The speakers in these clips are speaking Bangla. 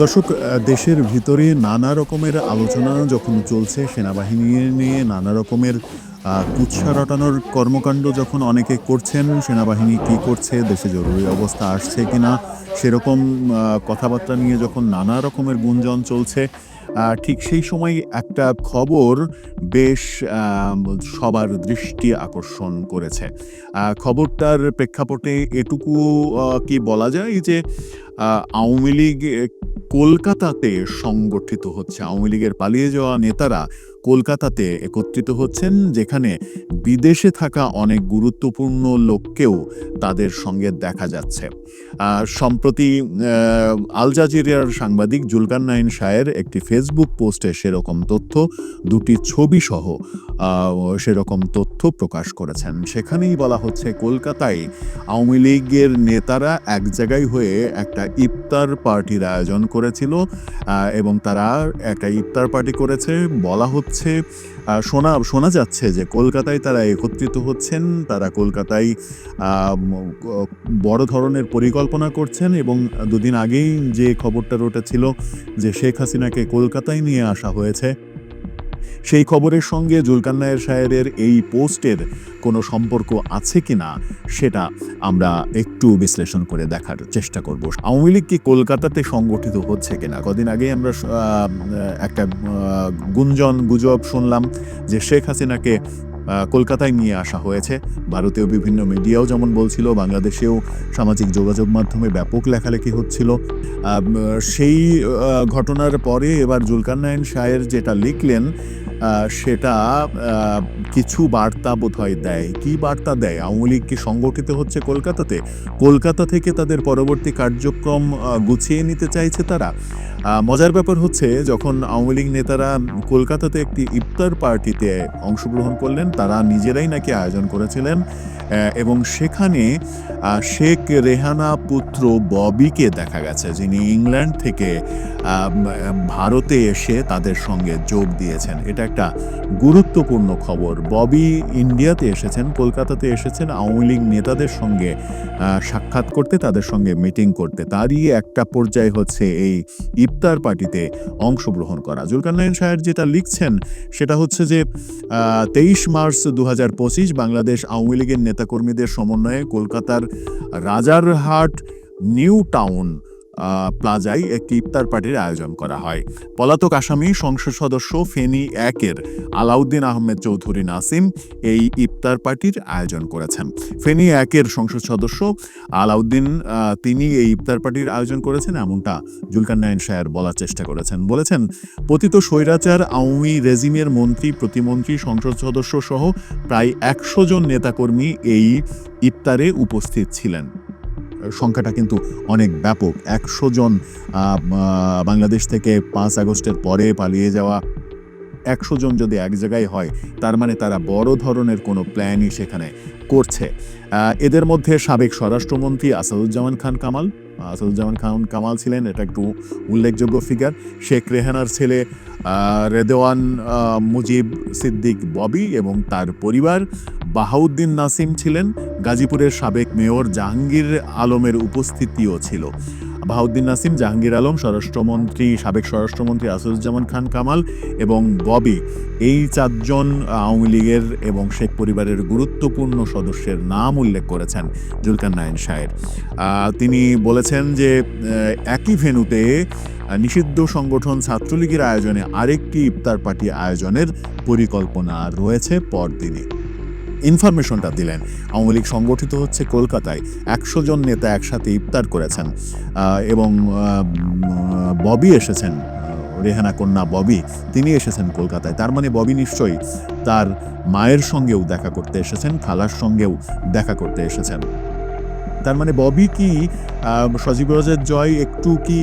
দর্শক দেশের ভিতরে নানা রকমের আলোচনা যখন চলছে সেনাবাহিনী নিয়ে, নানা রকমের কুৎসা রটানোর কর্মকাণ্ড যখন অনেকে করছেন, সেনাবাহিনী কি করছে, দেশে জরুরি অবস্থা আসছে কি না সেরকম কথাবার্তা নিয়ে যখন নানা রকমের গুঞ্জন চলছে ঠিক সেই সময় একটা খবর বেশ সবার দৃষ্টি আকর্ষণ করেছে। খবরটার প্রেক্ষাপটে এটুকু কি বলা যায় যে আওয়ামী লীগ কলকাতাতে সংগঠিত হচ্ছে। আওয়ামী লীগের পালিয়ে যাওয়া নেতারা কলকাতাতে একত্রিত হচ্ছেন, যেখানে বিদেশে থাকা অনেক গুরুত্বপূর্ণ লোককেও তাদের সঙ্গে দেখা যাচ্ছে। সম্প্রতি আল জাজিরিয়ার সাংবাদিক জুলকান নাইন শায়ের একটি ফেসবুক পোস্টে সেরকম তথ্য, দুটি ছবি সহ সেরকম তথ্য প্রকাশ করেছেন। সেখানেই বলা হচ্ছে, কলকাতায় আওয়ামী লীগের নেতারা এক জায়গায় হয়ে একটা ইফতার পার্টির আয়োজন করেছিল এবং তারা একটা ইফতার পার্টি করেছে। বলা হচ্ছে আহ, শোনা শোনা যাচ্ছে যে কলকাতায় তারা একত্রিত হচ্ছেন তারা কলকাতায় বড় ধরনের পরিকল্পনা করছেন এবং দুদিন আগেই যে খবরটা ছিল যে শেখ হাসিনাকে কলকাতায় নিয়ে আসা হয়েছে সেই খবরের সঙ্গে জুলকান্নায়ের সাহেবের এই পোস্টের কোনো সম্পর্ক আছে কি না, সেটা আমরা একটু বিশ্লেষণ করে দেখার চেষ্টা করব। আওয়ামী লীগ কি কলকাতাতে সংগঠিত হচ্ছে কিনা কদিন আগে আমরা একটা গুঞ্জন গুজব শুনলাম যে শেখ হাসিনাকে কলকাতায় নিয়ে আসা হয়েছে। ভারতীয় বিভিন্ন মিডিয়াও যেমন বলছিল, বাংলাদেশেও সামাজিক যোগাযোগ মাধ্যমে ব্যাপক লেখালেখি হচ্ছিল। সেই ঘটনার পরে এবার জুলকান্নায়ন শাহের যেটা লিখলেন সেটা কিছু বার্তা বোধহয় দেয়। কি বার্তা দেয়? আওয়ামী লীগ কি সংগঠিত হচ্ছে কলকাতাতে? কলকাতা থেকে তাদের পরবর্তী কার্যক্রম গুছিয়ে নিতে চাইছে তারা? মজার ব্যাপার হচ্ছে, যখন আওয়ামী লীগ নেতারা কলকাতাতে একটি ইফতার পার্টিতে অংশগ্রহণ করলেন, তারা নিজেরাই নাকি আয়োজন করেছিলেন এবং সেখানে শেখ রেহানা পুত্র ববিকে দেখা গেছে, যিনি ইংল্যান্ড থেকে ভারতে এসে তাদের সঙ্গে যোগ দিয়েছেন। এটা একটা গুরুত্বপূর্ণ খবর। ববি ইন্ডিয়াতে এসেছেন, কলকাতাতে এসেছেন। আওয়ামী লীগ নেতাদের সঙ্গে সাক্ষাৎ করতে, তাদের সঙ্গে মিটিং করতে। তারই একটা পর্যায়ে হচ্ছে এই ইফতার পার্টিতে অংশগ্রহণ করা। জুলকান্নায়ন সাহেব যেটা লিখছেন, সেটা হচ্ছে যে তেইশ মার্চ দু হাজার পঁচিশ বাংলাদেশ আওয়ামী লীগের নেতাকর্মীদের সমন্বয়ে কলকাতার রাজারহাট নিউ টাউন প্লাজায় একটি ইফতার পার্টির আয়োজন করা হয়। পলাতক আসামি সংসদ সদস্য ফেনী একের আলাউদ্দিন আহমেদ চৌধুরী নাসিম এই ইফতার পার্টির আয়োজন করেছেন। ফেনী একের সংসদ সদস্য আলাউদ্দিন তিনি এই ইফতার পার্টির আয়োজন করেছেন এমনটা জুলকান্নায়ন শায়ের বলার চেষ্টা করেছেন। বলেছেন, পতিত স্বৈরাচার, আওয়ামী রেজিমের মন্ত্রী, প্রতিমন্ত্রী, সংসদ সদস্য সহ প্রায় একশো জন নেতাকর্মী এই ইফতারে উপস্থিত ছিলেন। সংখ্যাটা কিন্তু অনেক ব্যাপক। একশো জন বাংলাদেশ থেকে পাঁচ আগস্টের পরে পালিয়ে যাওয়া একশো জন যদি এক জায়গায় হয়, তার মানে তারা বড় ধরনের কোনো প্ল্যানই সেখানে করছে। এদের মধ্যে সাবেক স্বরাষ্ট্রমন্ত্রী আসাদুজ্জামান খান কামাল, আসাদুজ্জামান খান কামাল ছিলেন, এটা একটু উল্লেখযোগ্য ফিগার শেখ রেহানার ছেলে রেদেওয়ান মুজিব সিদ্দিক ববি এবং তার পরিবার বাহাউদ্দিন নাসিম ছিলেন গাজীপুরের সাবেক মেয়র জাহাঙ্গীর আলমের উপস্থিতিও ছিল। বাহাউদ্দিন নাসিম জাহাঙ্গীর আলম স্বরাষ্ট্রমন্ত্রী সাবেক স্বরাষ্ট্রমন্ত্রী আসুজ্জামান খান কামাল এবং ববি এই চারজন আওয়ামী লীগের এবং শেখ পরিবারের গুরুত্বপূর্ণ সদস্যের নাম উল্লেখ করেছেন জুলকান নায়ন আহ, তিনি বলেছেন যে একই ভেন্যুতে আহ, নিষিদ্ধ সংগঠন ছাত্রলীগের আয়োজনে আরেকটি ইফতার পার্টি আয়োজনের পরিকল্পনা রয়েছে পরদিনে ইনফরমেশনটা দিলেন। আওয়ামী লীগ সংগঠিত হচ্ছে কলকাতায়। একশো জন নেতা একসাথে ইফতার করেছেন। এবং ববি এসেছেন। রেহানা কন্যা ববি, তিনি এসেছেন কলকাতায়। তার মানে ববি নিশ্চয়ই তার মায়ের সঙ্গেও দেখা করতে এসেছেন, খালার সঙ্গেও দেখা করতে এসেছেন। তার মানে ববি কি সজীব রাজের জয় একটু কি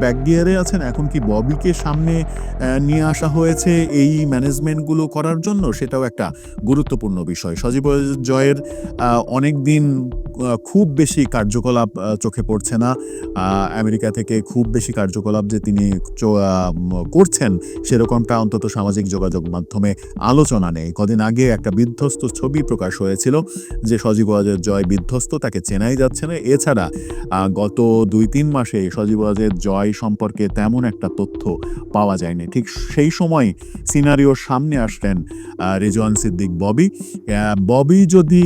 ব্যাক গিয়ারে আছেন? এখন কি ববিকে সামনে নিয়ে আসা হয়েছে এই ম্যানেজমেন্টগুলো করার জন্য? সেটাও একটা গুরুত্বপূর্ণ বিষয়। সজীব জয়ের অনেক দিন খুব বেশি কার্যকলাপ চোখে পড়ছে না। আমেরিকা থেকে খুব বেশি কার্যকলাপ যে তিনি করছেন, সেরকমটা অন্তত সামাজিক যোগাযোগ মাধ্যমে আলোচনা নেই। কদিন আগে একটা বিধ্বস্ত ছবি প্রকাশ হয়েছিল যে সজীব জয় বিধ্বস্ত, তাকে চেনাই জানাই যাচ্ছে না। এছাড়া গত দুই তিন মাসে সজীব ওয়াজেদ জয় সম্পর্কে তেমন একটা তথ্য পাওয়া যায়নি। ঠিক সেই সময় সিনারিওর সামনে আসলেন রেজওয়ান সিদ্দিক ববি। ববি যদি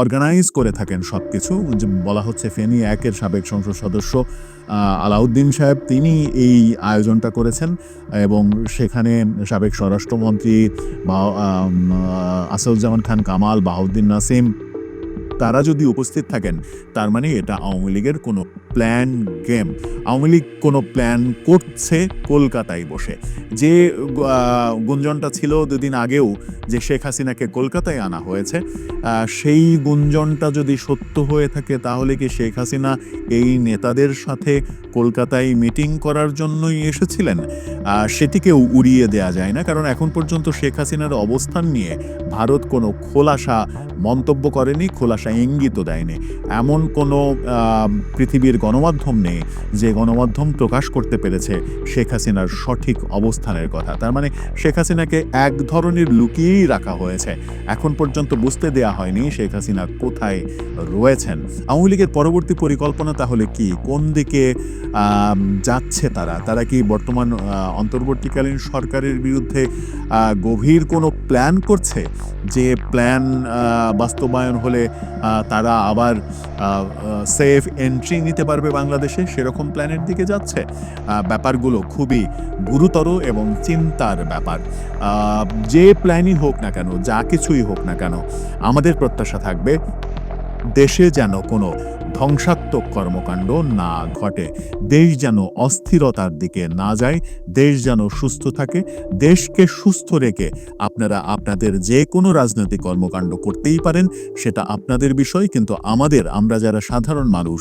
অর্গানাইজ করে থাকেন সব কিছু বলা হচ্ছে ফেনী একের সাবেক সংসদ সদস্য আলাউদ্দিন সাহেব, তিনি এই আয়োজনটা করেছেন এবং সেখানে সাবেক স্বরাষ্ট্রমন্ত্রী বা আসাদুজ্জামান খান কামাল, বাহাউদ্দিন নাসিম তারা যদি উপস্থিত থাকেন, তার মানে এটা আওয়ামী লীগের কোনো প্ল্যান গেম। আওয়ামী লীগ কোনো প্ল্যান করছে কলকাতায় বসে। যে গুঞ্জনটা ছিল দুদিন আগেও যে শেখ হাসিনাকে কলকাতায় আনা হয়েছে সেই গুঞ্জনটা যদি সত্য হয়ে থাকে, তাহলে কি শেখ হাসিনা এই নেতাদের সাথে কলকাতায় মিটিং করার জন্যই এসেছিলেন? সেটিকেও উড়িয়ে দেয়া যায় না, কারণ এখন পর্যন্ত শেখ হাসিনার অবস্থান নিয়ে ভারত কোনো খোলাসা মন্তব্য করেনি। খোলাসা ইঙ্গিতও দেয়নি এমন কোনো পৃথিবীর গণমাধ্যম নেই যে গণমাধ্যম প্রকাশ করতে পেরেছে শেখ হাসিনার সঠিক অবস্থানের কথা। তার মানে শেখ হাসিনাকে এক ধরনের লুকিয়েই রাখা হয়েছে। এখন পর্যন্ত বুঝতে দেয়া হয়নি শেখ হাসিনা কোথায় রয়েছেন। আওয়ামী লীগের পরবর্তী পরিকল্পনা তাহলে কি? কোন দিকে যাচ্ছে তারা? তারা কি বর্তমান অন্তর্বর্তীকালীন সরকারের বিরুদ্ধে গভীর কোনো প্ল্যান করছে? যে প্ল্যান বাস্তবায়ন হলে তারা আবার সেফ এন্ট্রি নিতে পারবে বাংলাদেশে, সেরকম প্ল্যানের দিকে যাচ্ছে। ব্যাপারগুলো খুবই গুরুতর এবং চিন্তার ব্যাপার। যে প্ল্যানই হোক না কেন, যা কিছুই হোক না কেন, আমাদের প্রত্যাশা থাকবে, দেশে যেন কোনো ধ্বংসাত্মক কর্মকাণ্ড না ঘটে। দেশ যেন অস্থিরতার দিকে না যায়, দেশ যেন সুস্থ থাকে, দেশকে সুস্থ রেখে আপনারা আপনাদের যে কোনো রাজনৈতিক কর্মকাণ্ড করতেই পারেন, সেটা আপনাদের বিষয়, কিন্তু আমাদের, আমরা যারা সাধারণ মানুষ,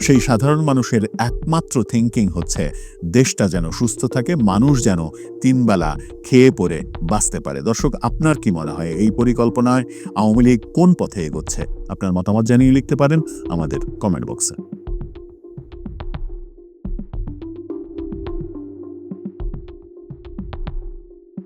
সেই সাধারণ মানুষের একমাত্র থিঙ্কিং হচ্ছে, দেশটা যেন সুস্থ থাকে, মানুষ যেন তিনবেলা খেয়ে পরে বাঁচতে পারে। দর্শক, আপনার কি মনে হয়? এই পরিকল্পনায় আওয়ামী লীগ কোন পথে এগোচ্ছে? আপনার মতামত জানিয়ে লিখতে পারেন আমাদের কমেন্ট বক্সে